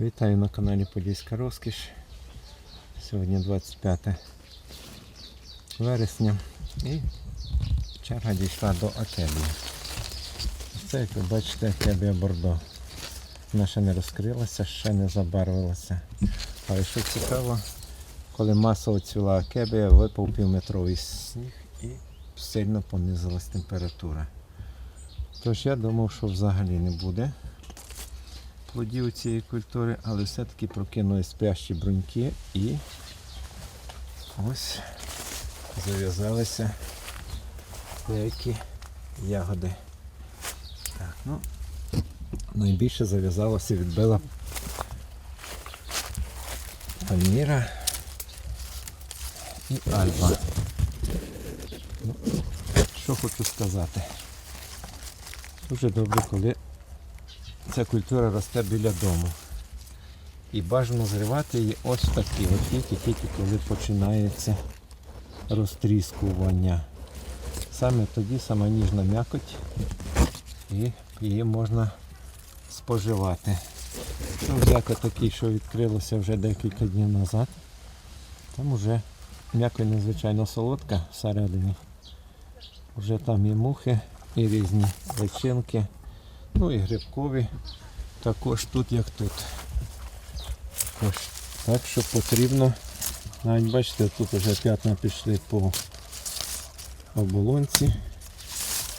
Вітаю на каналі Подільська Розкіш. Сьогодні 25 вересня і черга дійшла до Акебії. Це, як ви бачите, Акебія Бордо. Вона ще не розкрилася, ще не забарвилася. Але що цікаво, коли масово цвіла Акебія, випав півметровий сніг і сильно понизилась температура. Тож я думав, що взагалі не буде плодів цієї культури, але все-таки прокинули спящі бруньки і ось зав'язалися деякі ягоди. Так, ну, найбільше зав'язалося відбила Пальміра і Альба. Ну, що хочу сказати. Дуже добре, коли ця культура росте біля дому. І бажано зривати її ось такі, от тільки-тільки коли починається розтріскування. Саме тоді сама ніжна м'якоть і її можна споживати. Ну, взяко такий, що відкрилося вже декілька днів назад. Там вже м'якоть надзвичайно солодка всередині. Вже там і мухи, і різні личинки. Ну і грибкові також тут, як тут. Ось. Так що потрібно, навіть бачите, тут вже п'ятна пішли по оболонці.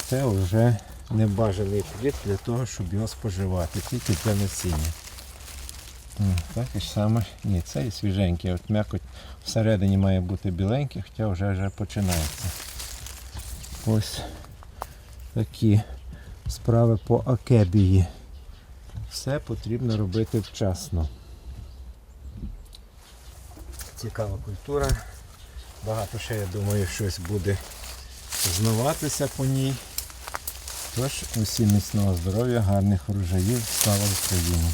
Це вже небажаний плід для того, щоб його споживати, тільки для насіння. Так і саме. Ні, це і свіженький. От м'якоть всередині має бути біленький, хоча вже вже починається. Ось такі справи по акебії. Все потрібно робити вчасно. Цікава культура. Багато ще, я думаю, щось буде знаватися по ній. Тож, усім міцного здоров'я, гарних врожаїв, слава Україні!